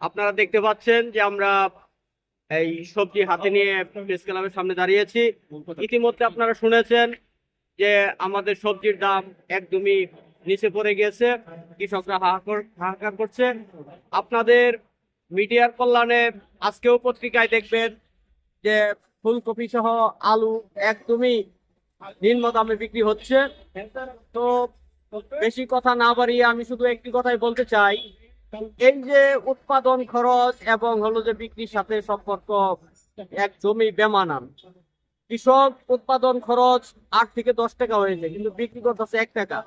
আপনারা দেখতে পাচ্ছেন যে আমরা এই সবজি হাতে নিয়ে প্রেস ক্লাবের সামনে দাঁড়িয়েছি। ইতিমধ্যে আপনারা শুনেছেন যে আমাদের সবজির দাম একদমই নিচে পড়ে গিয়েছে কৃষকরা হাহাকার হাহাকার করছে। আপনাদের মিডিয়ার কল্যাণে আজকেও পত্রিকায় দেখবেন যে ফুলকপি সহ আলু একদমই নিম্ন দামে বিক্রি হচ্ছে। তো বেশি কথা না বাড়িয়ে আমি শুধু একটি কথাই বলতে চাই এই যে উৎপাদন খরচ এবং হলো যে বিক্রির সাথে সম্পর্ক একদমই বেমানান। কৃষক উৎপাদন খরচ আট থেকে দশ টাকা হয়েছে, কিন্তু বিক্রি করতেছে এক টাকা।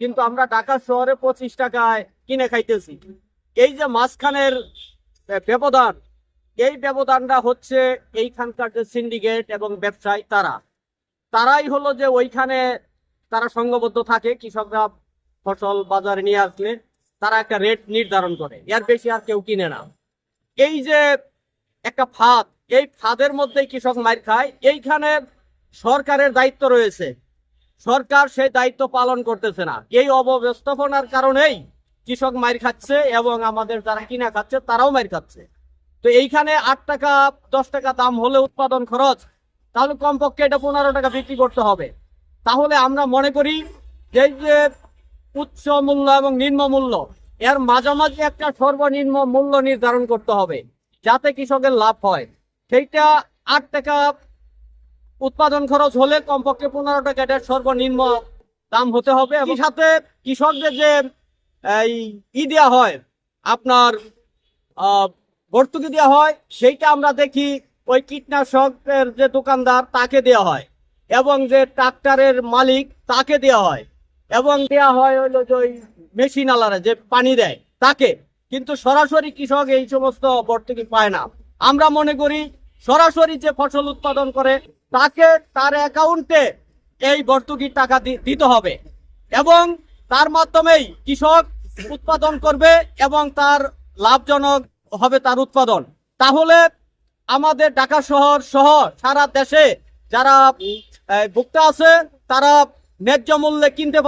কিন্তু আমরা ঢাকা শহরে পঁচিশ টাকায় কিনে খাইতেছি। এই যে মাঝখানের ব্যবধান, এই ব্যবধানটা হচ্ছে এইখানকার যে সিন্ডিকেট এবং ব্যবসায়ী তারা। তারাই হলো যে ওইখানে তারা সংঘবদ্ধ থাকে, কৃষকরা ফসল বাজারে নিয়ে আসলে। তারা একটা রেট নির্ধারণ করে। এর বেশি আর কেউ কিনে না। এই যে একটা ফাঁদ, এই ফাঁদের মধ্যে কৃষক মার খায়। এইখানে সরকারের দায়িত্ব রয়েছে। সরকার সেই দায়িত্ব পালন করতেছে না। এই অব্যবস্থাপনার কারণেই কৃষক মার খাচ্ছে এবং আমাদের যারা কিনা খাচ্ছে, তারাও মার খাচ্ছে। তো এইখানে আট টাকা, দশ টাকা দাম হলে উৎপাদন খরচ, তাহলে কমপক্ষে এটা পনেরো টাকা বিক্রি করতে হবে। তাহলে আমরা মনে করি যে উচ্চ মূল্য এবং নিম্ন মূল্য। এর মাঝামাঝি একটা সর্বনিম্ন মূল্য নির্ধারণ করতে হবে, যাতে কৃষকের লাভ হয়। সেইটা আট টাকা উৎপাদন খরচ হলে কমপক্ষে পনেরো টাকা এটার সর্বনিম্ন দাম হতে হবে এবং সাথে কৃষকদের যে, এই ই দেওয়া হয়, আপনার ভর্তুকি দেওয়া হয়, সেইটা আমরা দেখি ওই কীটনাশকের যে দোকানদার তাকে দেওয়া হয় এবং যে ট্রাক্টরের মালিক তাকে দেওয়া হয়। এবং দেওয়া হয় হলো যে ওই মেশিন আলারা যে পানি দেয়, তাকে। কিন্তু সরাসরি কৃষক এই সমস্ত ভর্তুকি পায় না। আমরা মনে করি, সরাসরি যে ফসল উৎপাদন করে, তাকে তার অ্যাকাউন্টে এই ভর্তুকির টাকা দিতে হবে। এবং তার মাধ্যমেই কৃষক উৎপাদন করবে এবং তার লাভজনক হবে তার উৎপাদন। তাহলে আমাদের ঢাকা শহর সহ সারা দেশে যারা ভোক্তা আছে, তারা ন্যায্য মূল্যে কিনতে